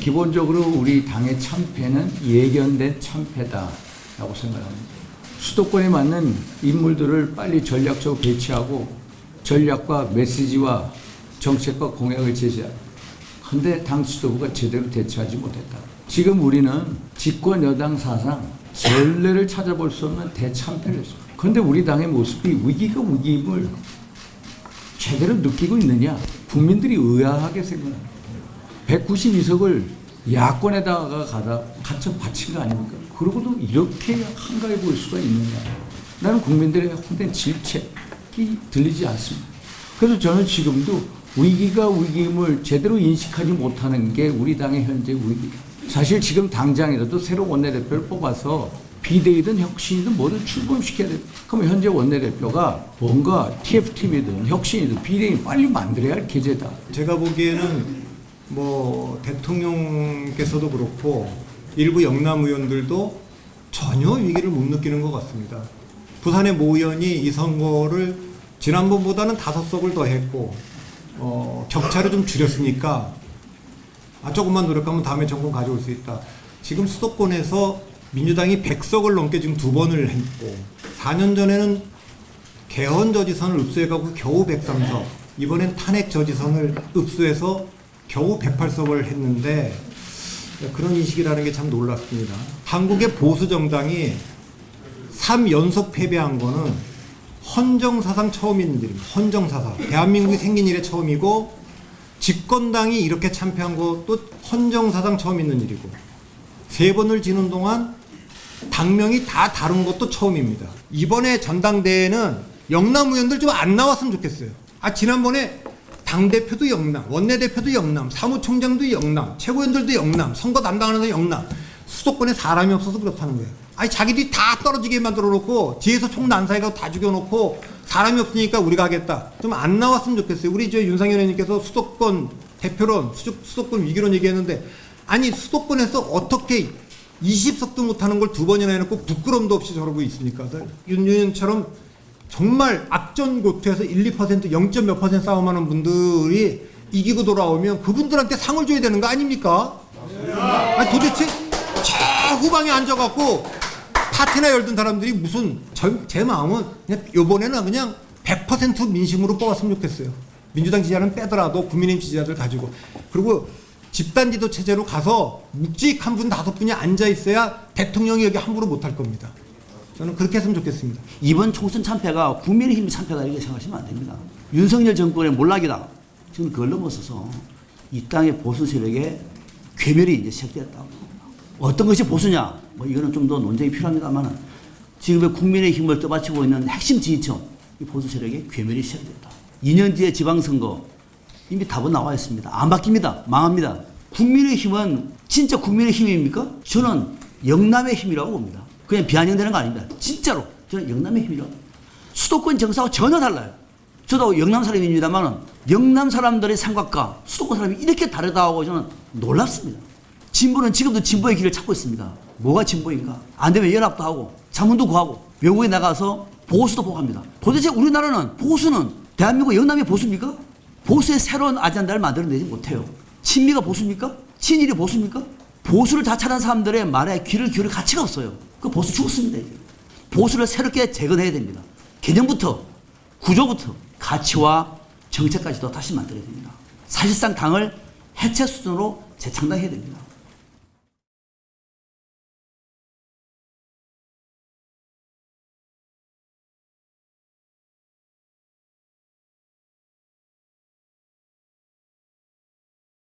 기본적으로 우리 당의 참패는 예견된 참패다라고 생각합니다. 수도권에 맞는 인물들을 빨리 전략적으로 배치하고 전략과 메시지와 정책과 공약을 제시하고 근데 당 지도부가 제대로 대처하지 못했다. 지금 우리는 집권 여당 사상 전례를 찾아볼 수 없는 대참패를 했습니다. 그런데 우리 당의 모습이 위기가 위기임을 제대로 느끼고 있느냐? 국민들이 의아하게 생각합니다. 192석을 야권에다가 가다 갖춰 바친 거 아닙니까? 그러고도 이렇게 한가해 보일 수가 있느냐? 나는 국민들의 혼된 질책이 들리지 않습니다. 그래서 저는 지금도 위기가 위기임을 제대로 인식하지 못하는 게 우리 당의 현재 위기. 사실 지금 당장이라도 새로 원내대표를 뽑아서 비대위든 혁신이든 뭐든 출범시켜야 돼. 그럼 현재 원내대표가 뭔가 TF팀이든 혁신이든 비대위 빨리 만들어야 할 계제다. 제가 보기에는 뭐 대통령께서도 그렇고 일부 영남 의원들도 전혀 위기를 못 느끼는 것 같습니다. 부산의 모 의원이 이 선거를 지난번보다는 다섯 석을 더 했고 어, 격차를 좀 줄였으니까 아, 조금만 노력하면 다음에 정권 가져올 수 있다. 지금 수도권에서 민주당이 100석을 넘게 지금 두 번을 했고 4년 전에는 개헌 저지선을 흡수해가고 겨우 103석 이번엔 탄핵 저지선을 흡수해서 겨우 108석을 했는데 그런 인식이라는 게 참 놀랍습니다. 한국의 보수 정당이 3연속 패배한 거는 헌정사상 처음 있는 일입니다. 헌정사상. 대한민국이 생긴 이래 처음이고 집권당이 이렇게 참패한 것도 헌정사상 처음 있는 일이고 세 번을 지는 동안 당명이 다 다른 것도 처음입니다. 이번에 전당대회는 영남 의원들 좀 안 나왔으면 좋겠어요. 아 지난번에 당 대표도 영남, 원내 대표도 영남, 사무총장도 영남, 최고위원들도 영남, 선거 담당하는 영남. 수도권에 사람이 없어서 그렇다는 거예요. 아니 자기들이 다 떨어지게 만들어 놓고 뒤에서 총 난사해가지고 다 죽여놓고 사람이 없으니까 우리가 하겠다. 좀 안 나왔으면 좋겠어요. 우리 저 윤상현 의원님께서 수도권 대표론, 수도, 수도권 위기론 얘기했는데 아니 수도권에서 어떻게 20석도 못하는 걸 두 번이나 해놓고 부끄럼도 없이 저러고 있습니까? 윤 의원처럼 정말 악전 고투에서 1, 2% 0. 몇 퍼센트 싸움하는 분들이 이기고 돌아오면 그분들한테 상을 줘야 되는 거 아닙니까? 아니 도대체 최후방에 앉아갖고 파티나 열던 사람들이 무슨 저, 제 마음은 그냥 요번에는 그냥 100% 민심으로 뽑았으면 좋겠어요. 민주당 지지자는 빼더라도 국민의힘 지지자들 가지고 그리고 집단 지도 체제로 가서 묵직한 분 다섯 분이 앉아 있어야 대통령이 여기 함부로 못할 겁니다. 저는 그렇게 했으면 좋겠습니다. 이번 총선 참패가 국민의힘 참패다 이렇게 생각하시면 안 됩니다. 윤석열 정권의 몰락이다. 지금 그걸 넘어서서 이 땅의 보수 세력의 괴멸이 이제 시작되었다. 어떤 것이 보수냐? 뭐 이거는 좀 더 논쟁이 필요합니다만은 지금의 국민의힘을 떠받치고 있는 핵심 지지층 이 보수 세력의 괴멸이 시작됐다. 2년 뒤에 지방선거 이미 답은 나와 있습니다. 안 바뀝니다. 망합니다. 국민의힘은 진짜 국민의 힘입니까? 저는 영남의 힘이라고 봅니다. 그냥 비아냥되는 거 아닙니다. 진짜로 저는 영남의 힘이라고. 수도권 정서하고 전혀 달라요. 저도 영남 사람입니다만은 영남 사람들의 생각과 수도권 사람이 이렇게 다르다고 저는 놀랍습니다. 진보는 지금도 진보의 길을 찾고 있습니다. 뭐가 진보인가? 안 되면 연합도 하고 자문도 구하고 외국에 나가서 보수도 보고합니다. 도대체 우리나라는 보수는 대한민국 영남이 보수입니까? 보수의 새로운 아젠다를 만들어내지 못해요. 친미가 보수입니까? 친일이 보수입니까? 보수를 자처한 사람들의 말에 귀를 기울일 가치가 없어요. 그 보수 죽었습니다. 이제. 보수를 새롭게 재건해야 됩니다. 개념부터 구조부터 가치와 정책까지도 다시 만들어야 됩니다. 사실상 당을 해체 수준으로 재창단해야 됩니다.